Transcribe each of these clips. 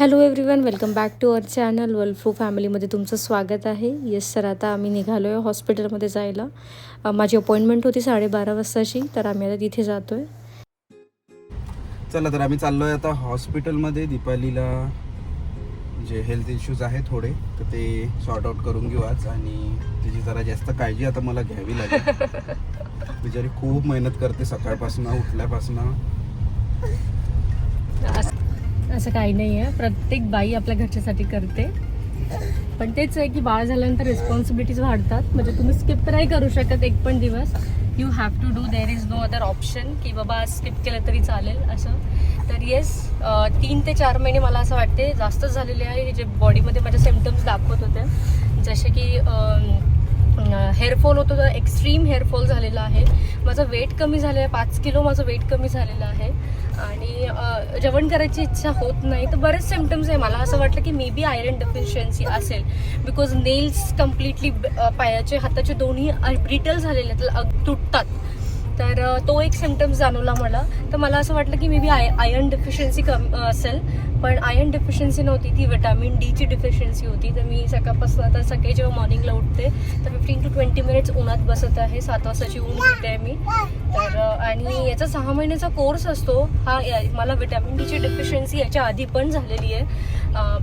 Hello everyone welcome back to our channel वल्फू फॅमिलीमध्ये तुमचं स्वागत आहे. येस सर आता आम्ही निघालो आहे हॉस्पिटलमध्ये जायला माझी अपॉइंटमेंट होती साडेबारा वाजताची तर आम्ही आता तिथे जातो आहे चला तर आम्ही चाललोय आता हॉस्पिटलमध्ये दीपालीला जे हेल्थ इश्यूज आहेत थोडे तर ते सॉर्ट आउट करून घेऊ आज आणि तिची जरा जास्त काळजी आता मला घ्यावी लागेल. बिचारी खूप मेहनत करते सकाळपासून उठल्यापासून. असं काही नाही आहे. प्रत्येक बाई आपल्या घरच्यासाठी करते. पण तेच आहे की बाळ झाल्यानंतर रिस्पॉन्सिबिलिटीज वाढतात. म्हणजे तुम्ही स्किप नाही करू शकत एक पण दिवस. You have to do there is no other option की बाबा स्किप केलं तरी चालेल असं. तर येस तीन ते चार महिने मला असं वाटते जास्तच झालेले आहे. हे जे बॉडीमध्ये माझ्या सिमटम्स दाखवत होते जसे की हेअरफॉल होतो तर एक्स्ट्रीम हेअरफॉल झालेला आहे. माझं वेट कमी झालं आहे पाच किलो माझं वेट कमी झालेलं आहे. आणि जेवण करायची इच्छा होत नाही तर बरेच सिमटम्स आहे. मला असं वाटलं की मे बी आयरन डेफिशियन्सी असेल. बिकॉज नेल्स कम्प्लिटली पायाचे हाताचे दोन्ही ब्रिटल झालेले आहेत अग- तुटतात. तर तो एक सिमटम्स जाणवला मला. तर मला असं वाटलं की may be I iron deficiency कम असेल. पण आयर्न डेफिशियन्सी नव्हती ती विटॅमिन डीची डेफिशियन्सी होती. तर मी सकाळपासून आता सकाळी जेव्हा मॉर्निंगला उठते तर फिफ्टीन टू ट्वेंटी मिनिट्स उन्हात बसत आहे. सात वाजताची ऊन घेते आहे मी. तर आणि याचा सहा महिन्याचा कोर्स असतो. हा या- मला विटॅमिन डीची डेफिशियन्सी याच्या आधी पण झालेली आहे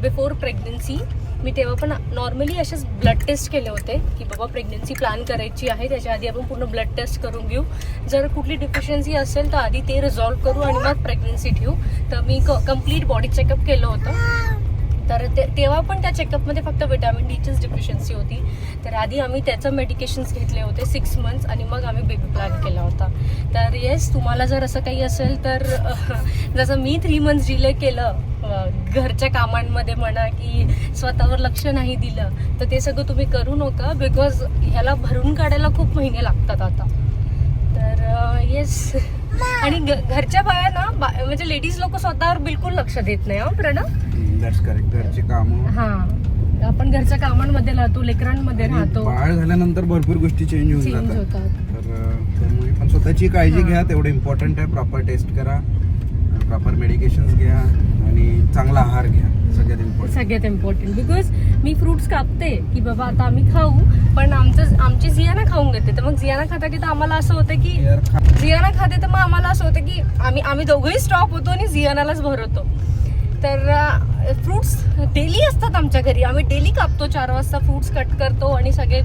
बिफोर प्रेग्नन्सी मी तेव्हा पण नॉर्मली असेच ब्लड टेस्ट केले होते की बाबा प्रेग्नन्सी प्लॅन करायची आहे त्याच्या आधी आपण पूर्ण ब्लड टेस्ट करून घेऊ. जर कुठली डिफिशियन्सी असेल तर आधी ते रिझॉल्व्ह करू आणि मग प्रेग्नन्सी ठेवू. तर मी क कंप्लीट बॉडी चेकअप केलं होतं. तर ते तेव्हा पण त्या चेकअपमध्ये फक्त विटॅमिन डीचीच डिफिशियन्सी होती. तर आधी आम्ही त्याचं मेडिकेशन्स घेतले होते सिक्स मंथ्स आणि मग आम्ही बेबी प्लॅन केला होता. तर येस तुम्हाला जर असं काही असेल तर जसं मी थ्री मंथ्स डिले केलं घरच्या कामांमध्ये म्हणा की स्वतःवर लक्ष नाही दिलं तर ते सगळं तुम्ही करू नका बिकॉज ह्याला भरून काढायला खूप महिने लागतात आता. तर येस आणि घरच्या बाया ना म्हणजे लेडीज लोक स्वतःवर बिलकुल लक्ष देत नाही हा प्रणव? दॅट्स करेक्ट घरची कामं. हा. आपण घरच्या कामांमध्ये राहतो लेकरांमध्ये राहतो. बाळ झाल्यानंतर भरपूर गोष्टी चेंज होऊन जातात. तर त्यामुळे पण स्वतःची काळजी. घ्या तेवढं इम्पॉर्टंट आहे. प्रॉपर टेस्ट करा. प्रॉपर मेडिकेशन्स घ्या. आणि चांगला आहार घ्या. सगळ्यात इम्पॉर्टंट सगळ्यात इम्पॉर्टंट बिकॉज मी फ्रुट्स कापते की बाबा आता आम्ही खाऊ पण आमचं आमची जियाना खाऊन घेते. तर मग जियाना खाता की तर आम्हाला असं होतं की झियाना खाते तर मग आम्हाला असं होतं की आम्ही आम्ही दोघंही स्टॉप होतो आणि झियानालाच भरवतो तर फ्रुट्स डेली असतात आमच्या घरी. आम्ही डेली कापतो चार वाजता फ्रुट्स कट करतो आणि सगळे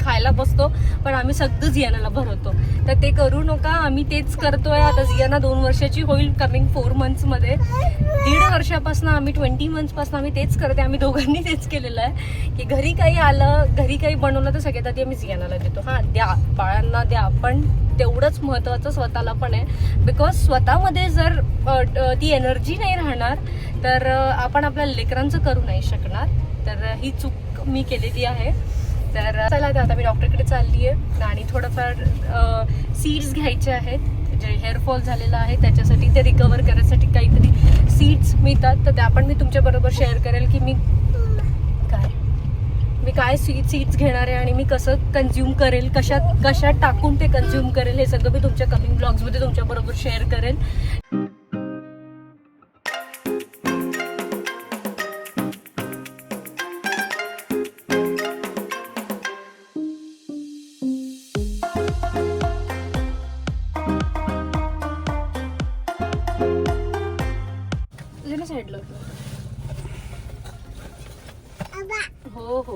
खायला बसतो पण आम्ही सगळं झियानाला भरवतो. तर ते करू नका आम्ही तेच करतोय. आता झियाना दोन वर्षाची होईल कमिंग फोर मंथ्समध्ये दीड वर्षापासून आम्ही ट्वेंटी मंथ्सपासून आम्ही तेच करते आम्ही दोघांनी तेच केलेलं आहे. की घरी काही आलं घरी काही बनवलं तर सगळ्यात आधी आम्ही झियानाला देतो. हां द्या. बाळांना द्या. पण तेवढंच महत्त्वाचं स्वतःला पण आहे. बिकॉज स्वतःमध्ये जर ती एनर्जी नाही राहणार तर आपण आपल्या लेकरांचं करू नाही शकणार. तर ही चूक मी केलेली आहे. तर चला आता मी डॉक्टरकडे चालली आहे आणि थोडंफार सीड्स घ्यायचे आहेत. जे हेअरफॉल झालेलं आहे त्याच्यासाठी ते रिकवर करण्यासाठी काहीतरी सीड्स मिळतात. तर त्या पण मी तुमच्याबरोबर शेअर करेल की मी काय? मी काय सीड सीड्स घेणार आहे आणि मी कसं कन्झ्युम करेल? कशात कशात टाकून ते कन्झ्युम करेल? हे सगळं मी तुमच्या कमिंग ब्लॉग्समध्ये तुमच्याबरोबर शेअर करेल.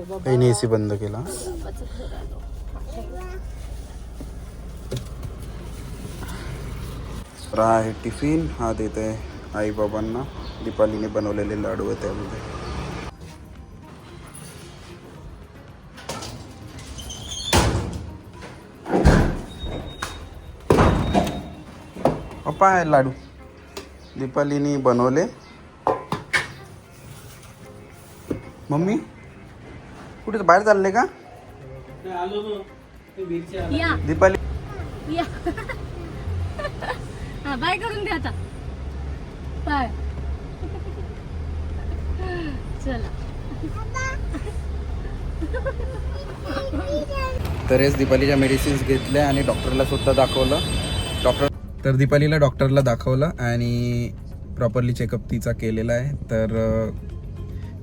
हो एसी बंद केला. बाबाचं आहे टिफिन हा देत आहे आई बाबांना दीपालीने बनवलेले लाडू आहे त्यामध्ये. पप्पा आहे लाडू. दीपालीने बनवले. मम्मी? कुठे बाहेर चालले का? या. दीपाली. या. हा बाय करून द्या आता. बाय. चला. तरेच दीपालीच्या मेडिसिन्स घेतल्या आणि डॉक्टरला सुद्धा दाखवलं. डॉक्टर तर दीपालीला डॉक्टरला दाखवलं आणि प्रॉपरली चेकअप तिचा केलेला आहे. तर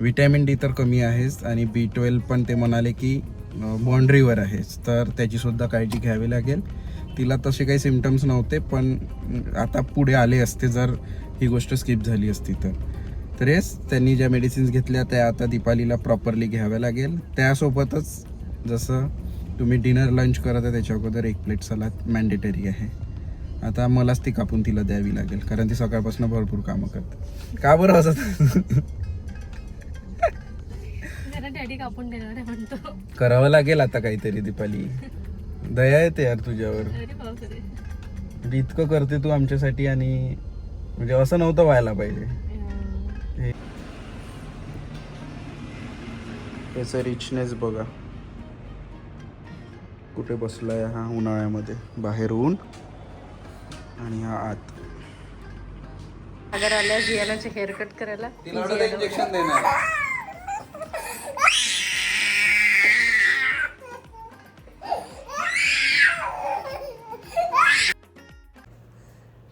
विटॅमिन डी तर कमी आहेच आणि बी ट्वेल्व पण ते म्हणाले की बाँड्रीवर आहेच. तर त्याचीसुद्धा काळजी घ्यावी लागेल. तिला तसे काही सिमटम्स नव्हते पण आता पुढे आले असते जर ही गोष्ट स्किप झाली असती तर. तर येस त्यांनी ज्या मेडिसिन्स घेतल्या त्या आता दीपालीला प्रॉपरली घ्याव्या लागेल. त्यासोबतच जसं तुम्ही डिनर लंच करत आहे त्याच्या अगोदर एक प्लेट सलाद मॅन्डेटरी आहे. आता मलाच ती कापून तिला द्यावी लागेल कारण ती सकाळपासून भरपूर कामं करते. का बरं असं? कापून देणार आहे म्हणतो. करावं लागेल आता काहीतरी दीपाली. दया येते यार तुझ्यावर. अरे बापरे. म्हणजे इतकं करते तू आमच्यासाठी आणि म्हणजे असं नव्हतं व्हायला पाहिजे. अं, याचं रिचनेस बघा. कुठे बसलाय हा उन्हाळ्यामध्ये? बाहेर ऊन आणि हा आत. अगर आल्या जियानाचे हेअर कट करायला इंजेक्शन देणार.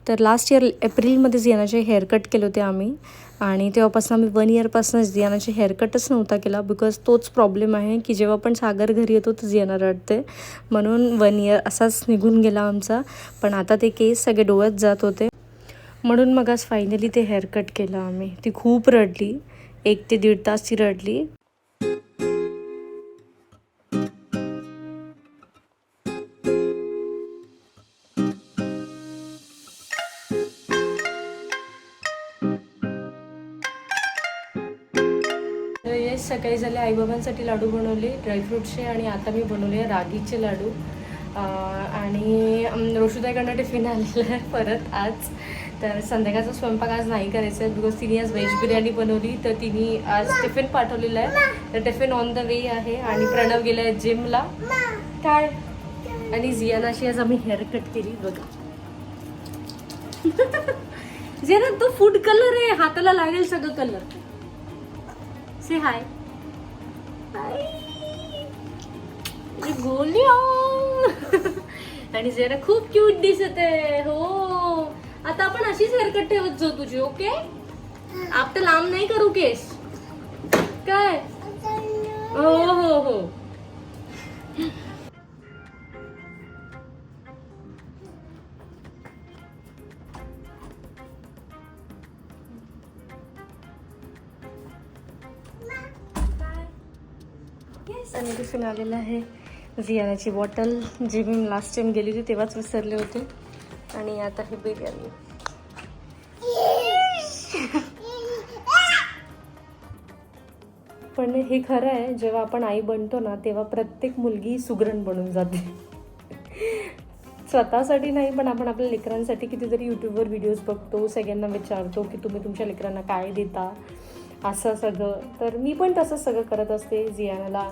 तर लास्ट इयर एप्रिलमध्ये जियानाचे हेअरकट केले होते आम्ही. आणि तेव्हापासून आम्ही वन इयरपासूनच जियानाचे हेअरकटच नव्हता केला बिकॉज तोच प्रॉब्लेम आहे की जेव्हा पण सागर घरी येतो तर जियाना रडते. म्हणून वन इयर असाच निघून गेला आमचा. पण आता ते केस सगळे डोळ्यात जात होते. म्हणून मग आज फायनली ते हेअरकट केलं आम्ही. ती खूप रडली. एक ते दीड तास ती रडली. आज सकाळी झाले आईबाबांसाठी लाडू बनवले ड्रायफ्रूटचे आणि आता मी बनवले रागीचे लाडू. आणि रोषुदाईकडनं टिफिन आलेलं आहे परत आज. तर संध्याकाळचा स्वयंपाक आज नाही करायचा आहे बिकॉज तिने आज व्हेज बिर्याणी बनवली. तर तिने आज टिफिन पाठवलेलं आहे. तर टिफिन ऑन द वे आहे आणि प्रणव गेला आहे जिमला काय? आणि जियानाशी आज आम्ही हेअर कट केली बघा. जियाना तो फूड कलर आहे. हाताला लागेल सगळं कलर से हाय आणि जरा खूप क्यूट दिसत आहे. हो. आता आपण अशीच हेअरकट ठेवत जाऊ तुझी ओके आपण लांब नाही करू केस. काय? हो हो हो. येस आलेलं आहे. जियानाची बॉटल जी मी लास्ट टाईम गेली होती तेव्हाच विसरले होते. आणि आता हे बिर्याणी. पण हे खरं आहे जेव्हा आपण आई बनतो ना तेव्हा प्रत्येक मुलगी सुगरण बनून जाते. स्वतःसाठी नाही पण आपण आपल्या लेकरांसाठी कितीतरी यूट्यूबवर व्हिडिओज बघतो सगळ्यांना विचारतो की तुम्ही तुमच्या लेकरांना काय देता? असं सगळं. तर मी पण तसं सगळं करत असते जियानाला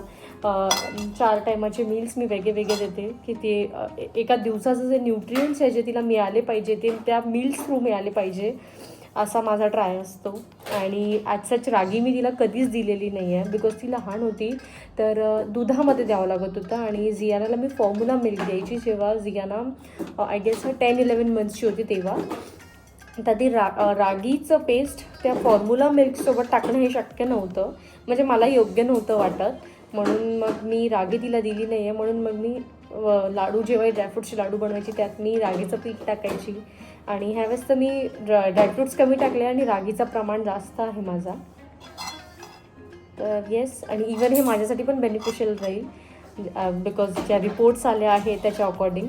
चार टायमाचे मील्स मी वेगळे वेगळे देते की ते एका दिवसाचं जे न्यूट्रियन्स आहे जे तिला मिळाले पाहिजे ते त्या मील्स थ्रू मिळाले पाहिजे असा माझा ट्राय असतो. आणि ॲज सच रागी मी तिला कधीच दिलेली नाही आहे बिकॉज ती लहान होती. तर दुधामध्ये द्यावं लागत होतं आणि जियानाला मी फॉर्म्युला मिल्क द्यायची जेव्हा Jiyana I guess ten eleven मंथची होती तेव्हा. तर ती रा रागीचं पेस्ट त्या फॉर्म्युला मिल्कसोबत टाकणं हे शक्य नव्हतं. म्हणजे मला योग्य नव्हतं वाटत. म्हणून मग मी रागी तिला दिली नाही आहे म्हणून मग मी लाडू जेव्हा ड्रायफ्रूटचे लाडू बनवायची त्यात मी रागीचं पीठ टाकायची. आणि ह्यावेळेस तर मी ड्रा ड्रायफ्रूट्स कमी टाकले आणि रागीचं प्रमाण जास्त आहे माझा. तर येस आणि इवन हे माझ्यासाठी पण बेनिफिशियल राहील बिकॉज ज्या रिपोर्ट्स आल्या आहेत त्याच्या अकॉर्डिंग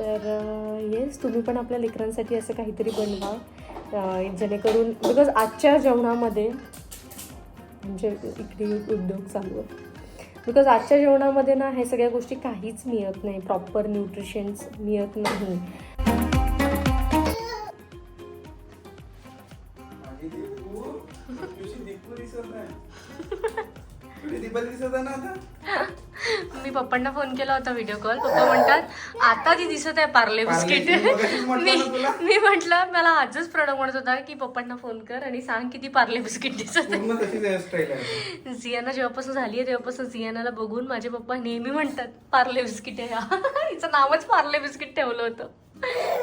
तर येस तुम्ही पण आपल्या लेकरांसाठी असं काहीतरी बनवा जेणेकरून बिकॉज आजच्या जेवणामध्ये म्हणजे इकडे उद्योग चालू आहे. बिकॉज आजच्या जेवणामध्ये ना हे सगळ्या गोष्टी काहीच मिळत नाही. प्रॉपर न्यूट्रिशन्स मिळत नाही. दिसत आहे ना आता? मी पप्पांना फोन केला होता व्हिडिओ कॉल पप्पा म्हणतात आता ती दिसत आहे पार्ले बिस्किट पार्ले, मी म्हटलं मला आजच प्रणव म्हणत होता की पप्पांना फोन कर आणि सांग किती पार्ले बिस्किट दिसत आहे. जियाना जेव्हापासून झाली आहे तेव्हापासून जियानाला बघून माझे पप्पा नेहमी म्हणतात पार्ले बिस्किट आहे हा." हिचं नावच पार्ले बिस्किट ठेवलं होतं.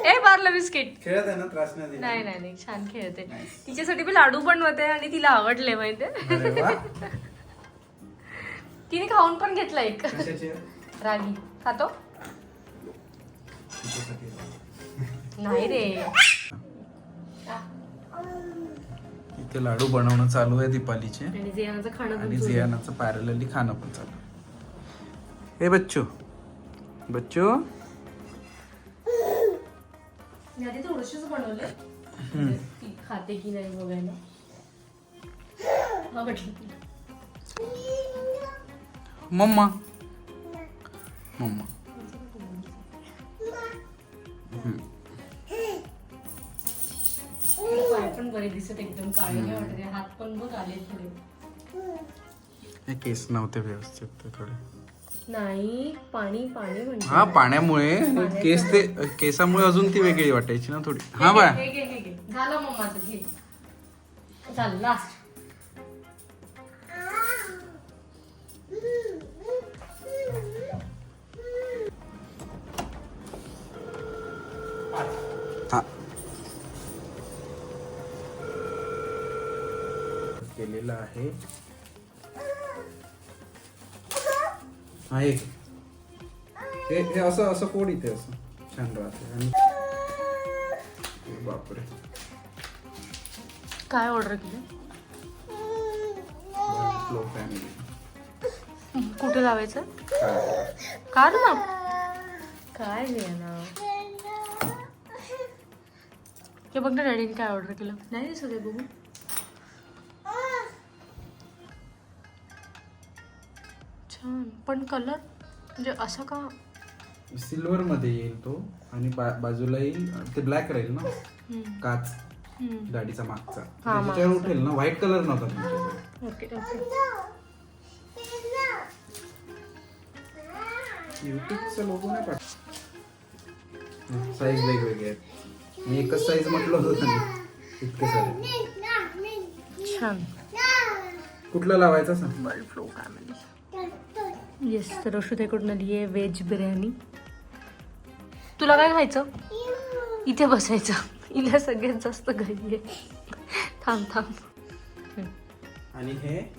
ए बारलं बिस्किट खेळत आहे ना त्रास नाही. नाही नाही छान खेळते. तिच्यासाठी मी लाडू बनवते आणि तिला आवडले वा. तिने खाऊन पण घेतला एक कशाचे? रागी खातो तिच्यासाठी. नाही रे इथे लाडू बनवणं चालू आहे दीपालीचे आणि जियानाचं खाणं आणि. जियानाचं पॅरलली खाणं पण चालू आहे. हे बच्चू बच्चू मी आधी थोडशीच बनवले. ती खाते की नाही बघायला हा म्हटलं. मम्मा. मम्मा. हम्म. पाय पण बरे दिसत एकदम काळे नाही वाटत आहे. हात पण बघ आले थोडे हे केस नव्हते व्यवस्थित ते थोडे. नाही पाणी पाणी म्हणजे हा पाण्यामुळे केस ते केसामुळे अजून ती वेगळी वाटायची ना थोडी. हा हे घे हे घे झालं मम्माचं घे. झालं लास्ट केलेलं आहे. हा एक. हे हे असं असं कोड इथे असं. छान राहते. आणि बापरे. काय ऑर्डर केलं? फ्लो फॅमिली कुठे लावायचं? कार ना. काय घे ना हे बघ ना डॅडीने काय ऑर्डर केलं? नाही दिसत आहे बघू. पण कलर म्हणजे असं का? सिल्वर मध्ये येईल तो आणि बा- बाजूला येईल ते ब्लॅक राहील ना? काच. गाडीचा मागचा. त्याच्यावर उठेल ना व्हाईट कलर नव्हता तुमच्याकडे ओके ओके. युट्यूबचा लोगो नाही पाठ साईज वेगवेगळे आहेत. मी एकच साईज म्हटलं होतं त्यांनी इतके सारे. छान. कुठला लावायचा सांग? बर्ड फ्लू फॅमिली येस तर अश्रुतेकडून आली आहे व्हेज बिर्याणी. तुला काय खायचं? इथे बसायचं. हिला सगळ्यात जास्त घरी आहे. थांब थांब. आणि हे?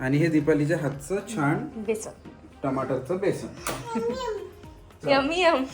आणि हे दीपालीच्या हातचं छान बेसन. टमाटरचं बेसन. Yummy M.